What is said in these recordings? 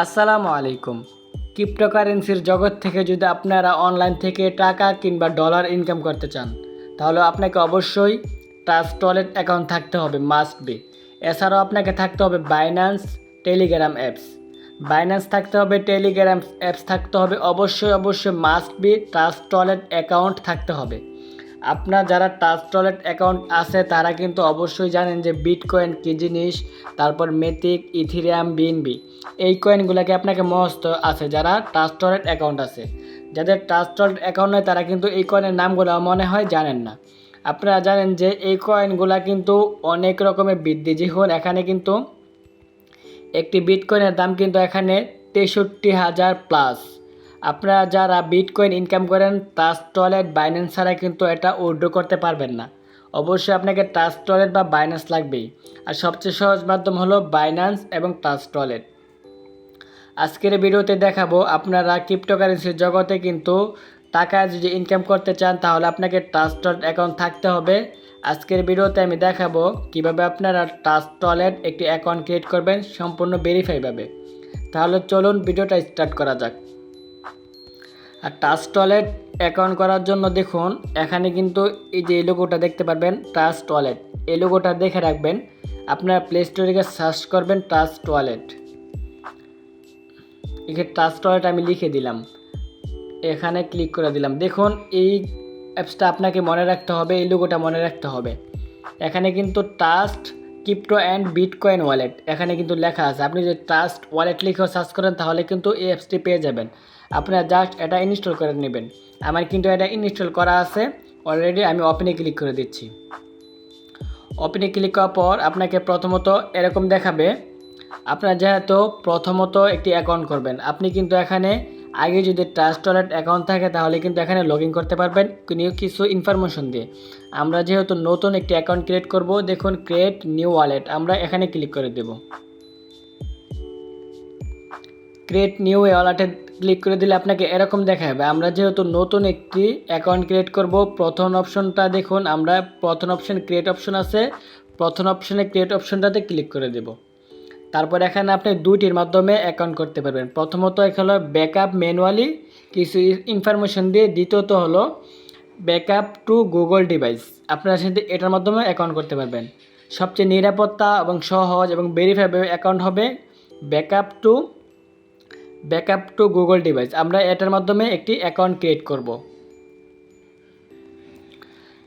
আসসালামু আলাইকুম। ক্রিপ্টোকারেন্সির জগৎ থেকে যদি আপনারা অনলাইন থেকে টাকা কিংবা ডলার ইনকাম করতে চান, তাহলে আপনাকে অবশ্যই ট্রাস্ট ওয়ালেট অ্যাকাউন্ট থাকতে হবে মাস্ট বি এছাড়াও আপনাকে থাকতে হবে বাইন্যান্স টেলিগ্রাম অ্যাপস বাইন্যান্স থাকতে হবে টেলিগ্রাম অ্যাপস থাকতে হবে, অবশ্যই অবশ্যই must be trust wallet account থাকতে হবে। আপনার যারা ট্রাস্ট ওয়ালেট অ্যাকাউন্ট আছে, তারা কিন্তু অবশ্যই জানেন যে বিটকয়েন কী জিনিস, তারপর মেথিক ইথিরিয়াম বিএনবি এই কয়েনগুলোকে আপনাকে মস্ত আছে যারা ট্রাস্ট ওয়ালেট অ্যাকাউন্ট আছে। যাদের ট্রাস্ট ওয়ালেট অ্যাকাউন্ট নেই, তারা কিন্তু এই কয়েনের নামগুলো মনে হয় জানেন না। আপনারা জানেন যে এই কয়েনগুলো কিন্তু অনেক রকমের বৃদ্ধি যেমন এখানে কিন্তু একটি বিটকয়েনের দাম কিন্তু এখানে তেষট্টি হাজার প্লাস আপনারা যারা বিটকয়েন ইনকাম করেন ট্রাস্ট টয়লেট বাইন্যান্স ছাড়া কিন্তু এটা উইড্রো করতে পারবেন না। অবশ্যই আপনাকে ট্রাস্ট ওয়ালেট বা বাইন্যান্স লাগবেই। আর সবচেয়ে সহজ মাধ্যম হলো বাইন্যান্স এবং ট্রাস্ট ওয়ালেট আজকের ভিডিওতে দেখাবো আপনারা ক্রিপ্টোকারেন্সির জগতে কিন্তু টাকা যদি ইনকাম করতে চান, তাহলে আপনাকে ট্রাস্ট ওয়ালেট অ্যাকাউন্ট থাকতে হবে। আজকের ভিডিওতে আমি দেখাবো কীভাবে আপনারা ট্রাস্ট টয়লেট একটি অ্যাকাউন্ট ক্রিয়েট করবেন, সম্পূর্ণ ভেরিফাইভাবে তাহলে চলুন ভিডিওটা স্টার্ট করা যাক। আর ট্রাস্ট ওয়ালেট অ্যাকাউন্ট করার জন্য দেখুন, এখানে কিন্তু এই যে এই লোগোটা দেখতে পারবেন ট্রাস্ট ওয়ালেট এই লোগোটা দেখে রাখবেন, আপনার প্লে স্টোরে গিয়ে সার্চ করবেন ট্রাস্ট ওয়ালেট এখানে ট্রাস্ট ওয়ালেট আমি লিখে দিলাম। এখানে ক্লিক করে দিলাম। দেখুন, এই অ্যাপসটা আপনাকে মনে রাখতে হবে, এই লোগোটা মনে রাখতে হবে। এখানে কিন্তু trust crypto and bitcoin wallet এখানে কিন্তু লেখা আছে। আপনি যদি ট্রাস্ট ওয়ালেট লিখেও সার্চ করেন, তাহলে কিন্তু এই অ্যাপসটি পেয়ে যাবেন। আপনারা জাস্ট এটা ইনস্টল করে নেবেন। আমার কিন্তু এটা ইনস্টল করা আছে। অলরেডি আমি ওপেনে ক্লিক করে দিচ্ছি। ওপেনে ক্লিক করার পর আপনাকে প্রথমত এরকম দেখাবে। আপনার যেহেতু প্রথমত একটি অ্যাকাউন্ট করবেন, আপনি কিন্তু এখানে আগে যদি ট্রাস্ট ওয়ালেট অ্যাকাউন্ট থাকে, তাহলে কিন্তু এখানে লগ করতে পারবেন। কিছু ইনফরমেশন দিয়ে। আমরা যেহেতু নতুন একটি অ্যাকাউন্ট ক্রিয়েট করব, দেখুন ক্রিয়েট নিউ ওয়ালেট আমরা এখানে ক্লিক করে দেব। ক্রিয়েট নিউ ওয়ালেটে ক্লিক করে দিলে আপনাকে এরকম দেখা দেখাবে। আমরা যেহেতু নতুন একটি অ্যাকাউন্ট ক্রিয়েট করব, প্রথম অপশনটা দেখুন, আমরা প্রথম অপশন ক্রিয়েট অপশন আছে, প্রথম অপশনে ক্রিয়েট অপশনটাতে ক্লিক করে দেব। তারপর এখানে আপনি দুইটির মাধ্যমে অ্যাকাউন্ট করতে পারবেন। প্রথমত এখানে হলো ব্যাকআপ ম্যানুয়ালি কিছু ইনফরমেশন দিয়ে। দ্বিতীয়ত হলো ব্যাকআপ টু গুগল ডিভাইস আপনারা সাথে এটার মাধ্যমে অ্যাকাউন্ট করতে পারবেন। সবচেয়ে নিরাপত্তা এবং সহজ এবং ভেরিফাই অ্যাকাউন্ট হবে backup to backup to Google device আমরা এটার মাধ্যমে একটি অ্যাকাউন্ট ক্রিয়েট করব।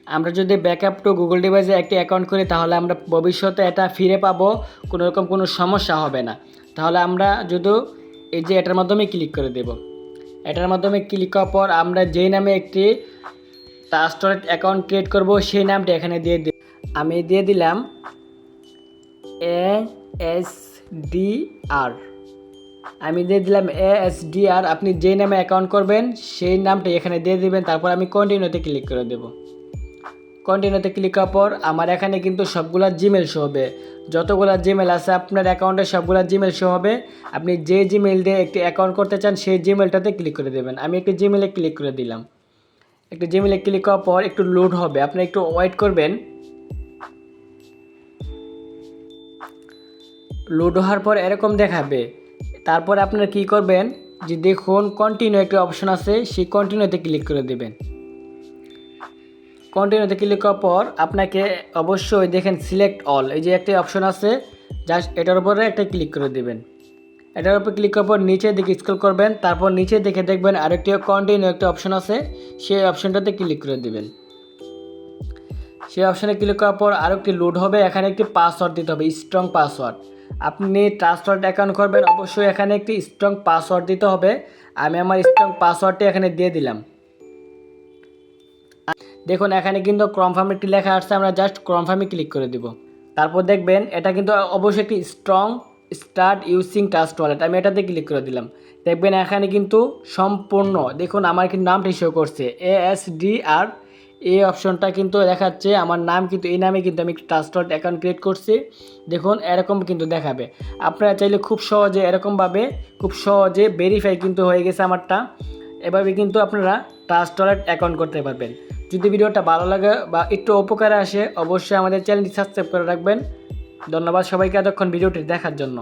আমরা যদি ব্যাকআপ টু গুগল ডিভাইসে একটি অ্যাকাউন্ট করি, তাহলে আমরা ভবিষ্যতে এটা ফিরে পাবো কোনো রকম কোনো সমস্যা হবে না। তাহলে আমরা যদি এই যে এটার মাধ্যমে ক্লিক করে দেব। এটার মাধ্যমে ক্লিক করার পর আমরা যেই নামে একটি ট্রাস্টরেট অ্যাকাউন্ট ক্রিয়েট করব, সেই নামটি এখানে দিয়ে দিই আমি দিয়ে দিলাম এ এস ডি আর আমি দিয়ে দিলাম এ এস ডি আর আপনি যেই নামে অ্যাকাউন্ট করবেন, সেই নামটা এখানে দিয়ে দিবেন, তারপর আমি কন্টিনিউতে ক্লিক করে দেবো। কন্টিনিউতে ক্লিক করার পর আমার এখানে কিন্তু সবগুলা জিমেল শো হবে। যতগুলা জিমেল আছে আপনার অ্যাকাউন্টে সবগুলা জিমেল শো হবে। আপনি যে জিমেল দিয়ে একটি অ্যাকাউন্ট করতে চান, সেই জিমেলটাতে ক্লিক করে দেবেন। আমি একটি জিমেলে ক্লিক করে দিলাম। একটু জিমেলে ক্লিক করার পর একটু লোড হবে। আপনি একটু ওয়েট করবেন। লোড হওয়ার পর এরকম দেখাবে। তারপর আপনারা কি করবেন যে দেখুন কন্টিনিউ একটি অপশন আছে, সেই কন্টিনিউতে ক্লিক করে দেবেন। কন্টিনিউতে ক্লিক করার পর আপনাকে অবশ্যই দেখেন সিলেক্ট অল এই যে একটা অপশন আছে জাস্ট এটার উপরে একটা ক্লিক করে দেবেন। এটার উপর ক্লিক করার পর নিচে দিকে স্ক্রল করবেন, তারপর নিচে দেখে দেখবেন আরেকটি কন্টিনিউ একটা অপশন আছে, সেই অপশনটাতে ক্লিক করে দেবেন। সেই অপশানে ক্লিক করার পর আরও একটি লোড হবে, এখানে একটি পাসওয়ার্ড দিতে হবে স্ট্রং পাসওয়ার্ড আপনি ট্রান্সফার অ্যাকাউন্ট করবেন, অবশ্যই এখানে একটি স্ট্রং পাসওয়ার্ড দিতে হবে। আমি আমার স্ট্রং পাসওয়ার্ডটি এখানে দিয়ে দিলাম। দেখুন, এখানে কিন্তু কনফার্ম একটি লেখা আসছে, আমরা জাস্ট কনফার্মে ক্লিক করে দিব। তারপর দেখবেন, এটা কিন্তু অবশ্যই একটি strong start using trust wallet আমি এটাতে ক্লিক করে দিলাম। দেখবেন, এখানে কিন্তু সম্পূর্ণ, দেখুন, আমার কিন্তু নামটি শো করছে এ এস ডি আর এই অপশনটা কিন্তু দেখাচ্ছে, আমার নাম কিন্তু, এই নামে কিন্তু আমি ওয়ালেট অ্যাকাউন্ট ক্রিয়েট করছি। দেখুন, এরকম কিন্তু দেখাবে। আপনারা চাইলে খুব সহজে, এরকমভাবে খুব সহজে ভেরিফাই কিন্তু হয়ে গেছে আমারটা। এভাবে কিন্তু আপনারা ওয়ালেট অ্যাকাউন্ট করতে পারবেন। যদি ভিডিওটা ভালো লাগে বা একটু উপকারে আসে, অবশ্যই আমাদের চ্যানেলটি সাবস্ক্রাইব করে রাখবেন। ধন্যবাদ সবাইকে, এতক্ষণ ভিডিওটি দেখার জন্য।